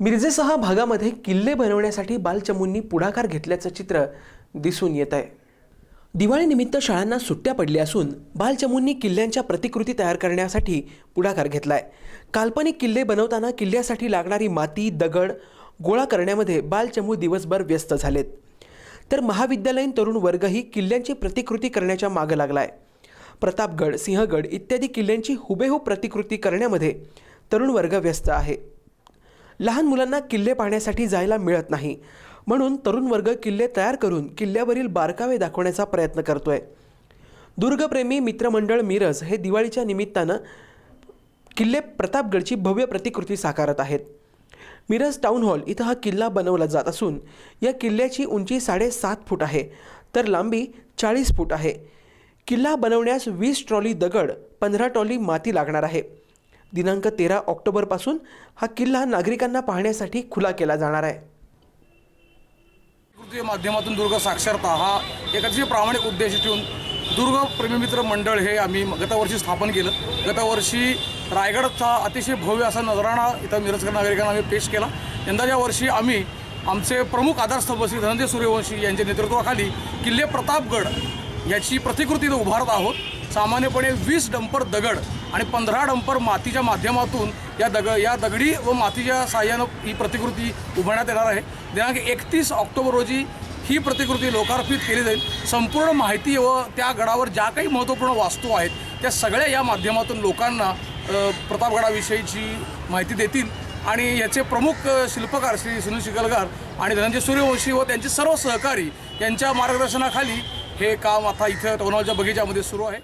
मिरजेसह भागामध्ये किल्ले बनवण्यासाठी बालचमूंनी पुढाकार घेतल्याचं चित्र दिसून येत आहे. दिवाळीनिमित्त शाळांना सुट्ट्या पडल्या असून बालचमूंनी किल्ल्यांच्या प्रतिकृती तयार करण्यासाठी पुढाकार घेतला आहे काल्पनिक किल्ले बनवताना किल्ल्यासाठी लागणारी माती दगड गोळा करण्यामध्ये बालचमू दिवसभर व्यस्त झालेत. तर महाविद्यालयीन तरुण वर्गही किल्ल्यांची प्रतिकृती करण्याच्या मागं लागलाय. प्रतापगड सिंहगड इत्यादी किल्ल्यांची हुबेहूब प्रतिकृती करण्यामध्ये तरुण वर्ग व्यस्त आहे. लहान मुलांना किल्ले पाहण्यासाठी जायला मिळत नाही. म्हणून तरुण वर्ग किल्ले तयार करून किल्ल्यावरील बारकावे दाखवण्याचा प्रयत्न करतोय. दुर्गप्रेमी मित्रमंडळ मिरज हे दिवाळीच्या निमित्तानं किल्ले प्रतापगडची भव्य प्रतिकृती साकारत आहेत. मिरज टाउन हॉल इथं हा किल्ला बनवला जात असून या किल्ल्याची उंची साडेसात फूट आहे तर लांबी चाळीस फूट आहे. किल्ला बनवण्यास वीस ट्रॉली दगड पंधरा ट्रॉली माती लागणार आहे. दिनांक तेरा ऑक्टोबरपासून हा किल्ला नागरिकांना पाहण्यासाठी खुला केला जाणार आहे. माध्यमातून दुर्ग साक्षरता हा एक अतिशय प्रामाणिक उद्देश ठेवून दुर्ग प्रेमीमित्र मंडळ हे आम्ही गतवर्षी स्थापन केलं. गतवर्षी रायगडचा अतिशय भव्य असा नजराणा इथं मिरजकर नागरिकांना आम्ही पेश केला. यंदाच्या वर्षी आम्ही आमचे प्रमुख आधारस्तंभ श्री धनंजय सूर्यवंशी यांच्या नेतृत्वाखाली किल्ले प्रतापगड याची प्रतिकृती इथं उभारत आहोत. सामान्यपणे वीस डंपर दगड आणि पंधरा डंपर मातीच्या माध्यमातून या दग या दगडी व मातीच्या साह्यानं ही प्रतिकृती उभारण्यात येणार आहे. दिनांक एकतीस ऑक्टोबर रोजी ही प्रतिकृती लोकार्पित केली जाईल. संपूर्ण माहिती व त्या गडावर ज्या काही महत्त्वपूर्ण वास्तू आहेत त्या सगळ्या या माध्यमातून लोकांना प्रतापगडाविषयीची माहिती देतील. आणि याचे प्रमुख शिल्पकार श्री सुनील शिकलगार आणि धनंजय सूर्यवंशी व त्यांचे सर्व सहकारी यांच्या मार्गदर्शनाखाली हे काम आता इथं टोनॉलच्या बगीच्यामध्ये सुरू आहे.